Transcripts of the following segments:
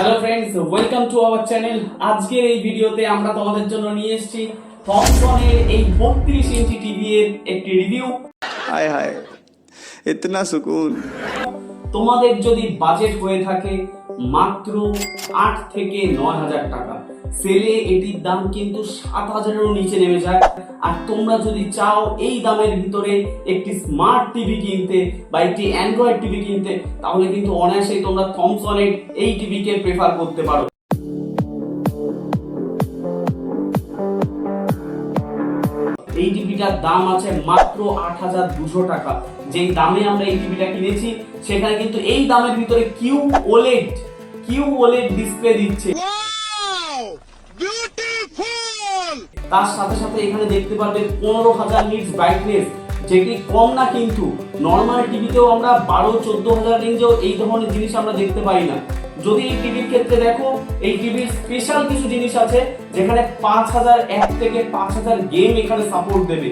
Hello friends welcome to our channel আজকের এই ভিডিওতে আমরা তোমাদের জন্য নিয়ে এসেছি থমসনের এই বত্রিশ ইঞ্চি টিভি এর একটি রিভিউ হায় হায় ইতনা সুকুন। তোমাদের যদি বাজেট হয়ে থাকে মাত্র আট থেকে নয় হাজার টাকা। সেলে এটির দাম কিন্তু সাত হাজারেরও নিচে নেমে যায়। আর তোমরা যদি চাও এই দামের ভিতরে একটি স্মার্ট টিভি কিনতে বা একটি অ্যান্ড্রয়েড টিভি কিনতে, তাহলে কিন্তু অনায়াসেই তোমরা থমসনের এই টিভিকে প্রেফার করতে পারো। এই টিভিটার দাম আছে মাত্র আট হাজার দুশো টাকা। যেই দামে আমরা এই টিভিটা কিনেছি, সেখানে কিন্তু এই দামের ভিতরে Q OLED Q OLED display দিচ্ছে। তার সাথে সাথে এখানে দেখতে পারবে পনেরো হাজার নিটস ব্রাইটনেস যেটি কম না কিন্তু নর্মাল টিভিতেও আমরা বারো, চোদ্দ হাজার রেঞ্জেও এই ধরনের জিনিস আমরা দেখতে পাই না। যদি এই টিভির ক্ষেত্রে দেখো, এই টিভির স্পেশাল কিছু জিনিস আছে, যেখানে পাঁচ হাজার এক থেকে পাঁচ হাজার গেম এখানে সাপোর্ট দেবে।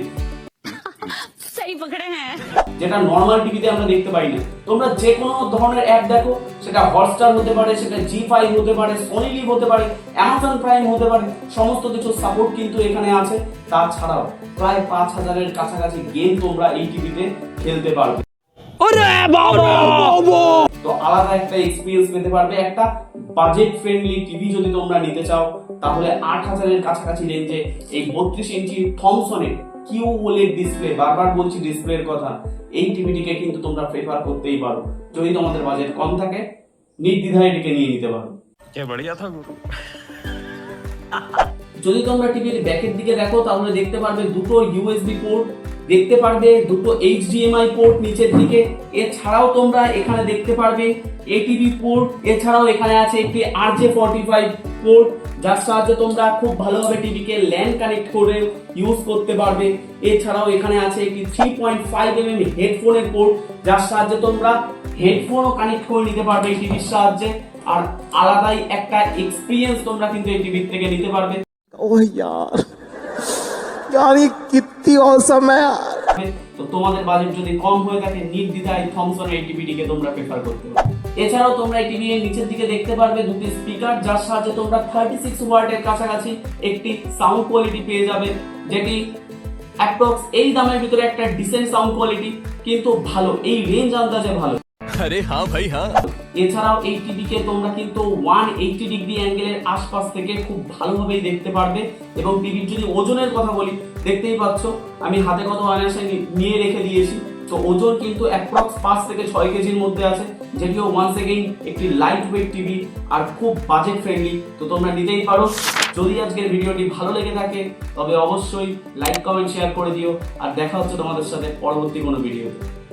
পকড়ে হ্যাঁ। যেটা নর্মাল টিভিতে আমরা দেখতে পাই না। তোমরা যে কোনো ধরনের অ্যাপ দেখো সেটা হটস্টার হতে পারে সেটা জি ফাইভ হতে পারে সোনি লিভ হতে পারে অ্যামাজন প্রাইম হতে পারে সমস্ত কিছু সাপোর্ট কিন্তু এখানে আছে। তাছাড়াও প্রায় পাঁচ হাজারের কাছাকাছি গেম তোমরা এই টিভিতে খেলতে পারবে। তো আলাদা একটা এক্সপিরিয়েন্স পেতে পারবে। একটা বাজেট ফ্রেন্ডলি টিভি যদি তোমরা নিতে চাও তাহলে আট হাজারের কাছাকাছি রেঞ্জে এই বত্রিশ ইঞ্চি থমসনের কিউ বলে ডিসপ্লে বারবার বলছি ডিসপ্লের কথা এই টিভিটিকে কিন্তু তোমরা প্রেফার করতেই পারো। যদি তোমাদের বাজেট কম থাকে নির্দ্বিধায় এটিকে নিয়ে নিতে পারো। যদি তোমরা টিভির ব্যাকের দিকে দেখো তাহলে দেখতে পারবে দুটো ইউএসবি পোর্ট দেখতে পারবে দুটো এইচডিএমআই পোর্ট নিচের দিকে। এছাড়াও তোমরা এখানে দেখতে পারবে এটিভি পোর্ট এছাড়াও এখানে আছে একটি আরজে ফর্টি ফাইভ পোর্ট যার সাহায্যে তোমরা খুব ভালোভাবে টিভিকে ল্যান্ড কানেক্ট করে ইউজ করতে পারবে এছাড়াও এখানে আছে একটি three point five M M হেডফোনের পোর্ট যার সাহায্যে তোমরা হেডফোনও কানেক্ট করে নিতে পারবে এই টিভির সাহায্যে আর আলাদাই একটা এক্সপিরিয়েন্স তোমরা কিন্তু এই টিভির থেকে নিতে পারবে ओह यार यार ये कितनी औसम है यार তো তোমাদের বাজেট যদি কম হয়ে থাকে, নির্দ্বিধায় থমসন এই টিভিটিকে তোমরা প্রেফার করতে পারো। এছাড়াও তোমরা এই টিভি এর নিচের দিকে দেখতে পারবে দুটি স্পিকার যার সাহায্যে তোমরা থার্টি সিক্স ওয়ার্ডের কাছাকাছি একটি সাউন্ড কোয়ালিটি পেয়ে যাবে, যেটি অ্যাপ্রক্স এই দামের ভিতরে একটা ডিসেন্ট সাউন্ড কোয়ালিটি কিন্তু ভালো, এই রেঞ্জ আন্দাজে ভালো। আরে হ্যাঁ ভাই হ্যাঁ। এছাড়াও এই টিভিকে তোমরা কিন্তু ওয়ান এইটি ডিগ্রি অ্যাঙ্গেলের আশপাশ থেকে খুব ভালোভাবেই দেখতে পারবে। এবং টিভির যদি ওজনের কথা বলি, দেখতেই পাচ্ছ, আমি হাতে কত অনায়াসে নিয়ে রেখে দিয়েছি। তো ওজন কিন্তু অ্যাপ্রক্স পাঁচ থেকে ছয় কেজির মধ্যে আছে, যেটিও ওয়ান সেকেন্ড একটি লাইট ওয়েট টিভি আর খুব বাজেট ফ্রেন্ডলি তো তোমরা নিতেই পারো। যদি আজকের ভিডিওটি ভালো লেগে থাকে, তবে অবশ্যই লাইক কমেন্ট শেয়ার করে দিও। আর দেখা হচ্ছে তোমাদের সাথে পরবর্তী কোনো ভিডিওতে।